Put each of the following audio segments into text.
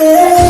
রঙের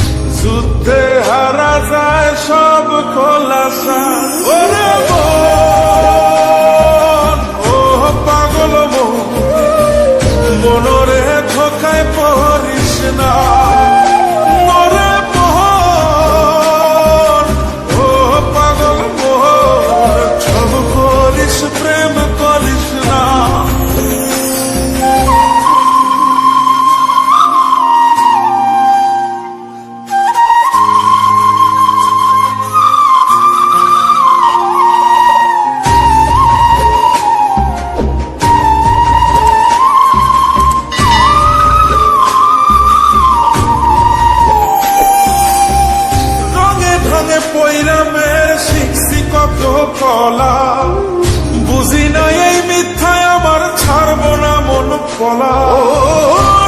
যুদ্ধে হারা যায় সব খোলাসা। ওরে রঙে পৈরামের শিখছি কত কলা। বুঝি না এই মিথ্যায় আমার ছাড়বো না মন ও,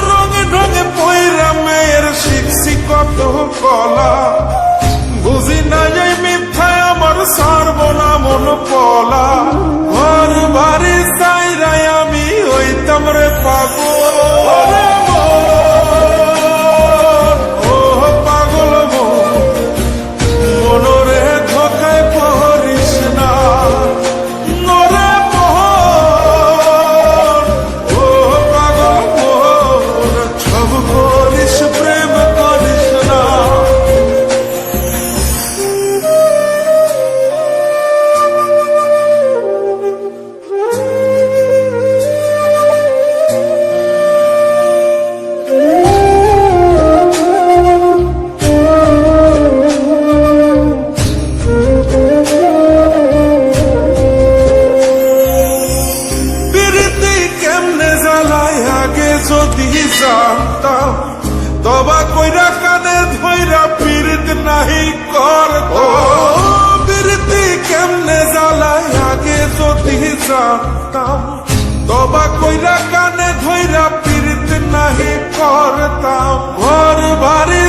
রঙে রঙে পৈরামের শিখছি কত কলা। বুঝি না এই মিথ্যায় আমার ছাড়বো না মন পলা। ঘর বাড়ি চাইরাই আমি হইতাম রে পাগল। যদি জানতাম তবা কইরা কানে ধইরা পীড়িত নাহি করত। বীরতি কেমনে জ্বালায় আগে যদি জানতাম তবা কইরা কানে ধইরা পীড়িত নাহি করতাম। ঘর বাড়ি